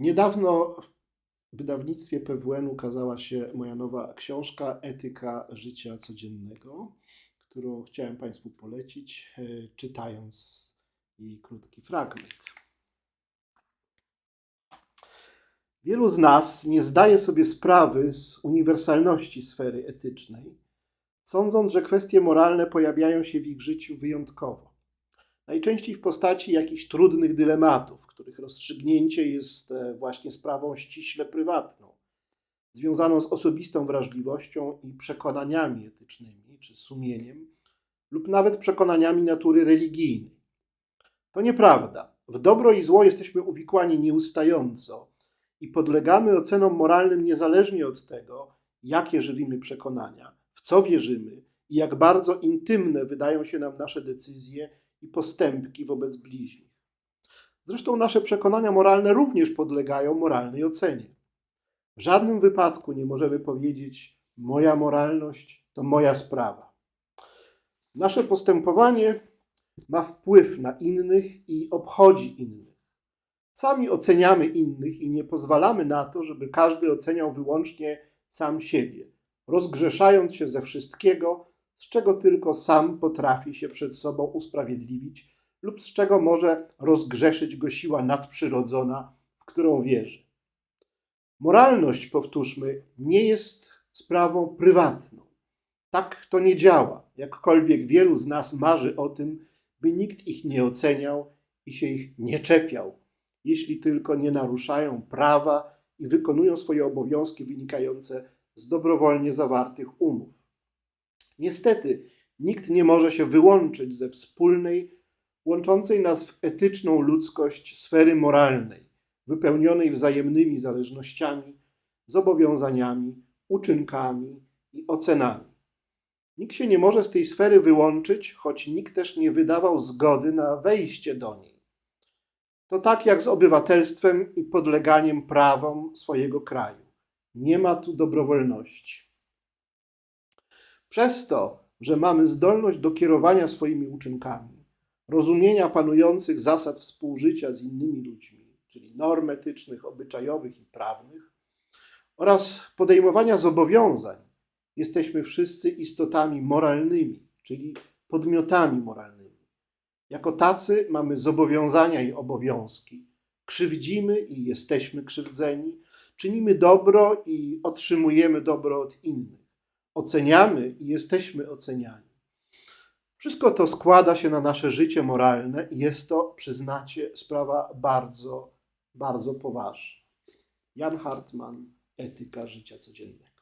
Niedawno w wydawnictwie PWN ukazała się moja nowa książka Etyka życia codziennego, którą chciałem Państwu polecić, e, czytając jej krótki fragment. Wielu z nas nie zdaje sobie sprawy z uniwersalności sfery etycznej, sądząc, że kwestie moralne pojawiają się w ich życiu wyjątkowo. Najczęściej w postaci jakichś trudnych dylematów, których rozstrzygnięcie jest e, właśnie sprawą ściśle prywatną, związaną z osobistą wrażliwością i przekonaniami etycznymi, czy sumieniem, lub nawet przekonaniami natury religijnej. To nieprawda. W dobro i zło jesteśmy uwikłani nieustająco i podlegamy ocenom moralnym niezależnie od tego, jakie żywimy przekonania, w co wierzymy i jak bardzo intymne wydają się nam nasze decyzje i postępki wobec bliźnich. Zresztą nasze przekonania moralne również podlegają moralnej ocenie. W żadnym wypadku nie możemy powiedzieć: Moja moralność to moja sprawa. Nasze postępowanie ma wpływ na innych i obchodzi innych. Sami oceniamy innych i nie pozwalamy na to, żeby każdy oceniał wyłącznie sam siebie, rozgrzeszając się ze wszystkiego, z czego tylko sam potrafi się przed sobą usprawiedliwić lub z czego może rozgrzeszyć go siła nadprzyrodzona, w którą wierzy. Moralność, powtórzmy, nie jest sprawą prywatną. Tak to nie działa, jakkolwiek wielu z nas marzy o tym, by nikt ich nie oceniał i się ich nie czepiał, jeśli tylko nie naruszają prawa i wykonują swoje obowiązki wynikające z dobrowolnie zawartych umów. Niestety, nikt nie może się wyłączyć ze wspólnej, łączącej nas w etyczną ludzkość sfery moralnej, wypełnionej wzajemnymi zależnościami, zobowiązaniami, uczynkami i ocenami. Nikt się nie może z tej sfery wyłączyć, choć nikt też nie wydawał zgody na wejście do niej. To tak jak z obywatelstwem i podleganiem prawom swojego kraju. Nie ma tu dobrowolności. Przez to, że mamy zdolność do kierowania swoimi uczynkami, rozumienia panujących zasad współżycia z innymi ludźmi, czyli norm etycznych, obyczajowych i prawnych, oraz podejmowania zobowiązań, jesteśmy wszyscy istotami moralnymi, czyli podmiotami moralnymi. Jako tacy mamy zobowiązania i obowiązki. Krzywdzimy i jesteśmy krzywdzeni, czynimy dobro i otrzymujemy dobro od innych. Oceniamy i jesteśmy oceniani. Wszystko to składa się na nasze życie moralne i jest to, przyznacie, sprawa bardzo, bardzo poważna. Jan Hartman, Etyka życia codziennego.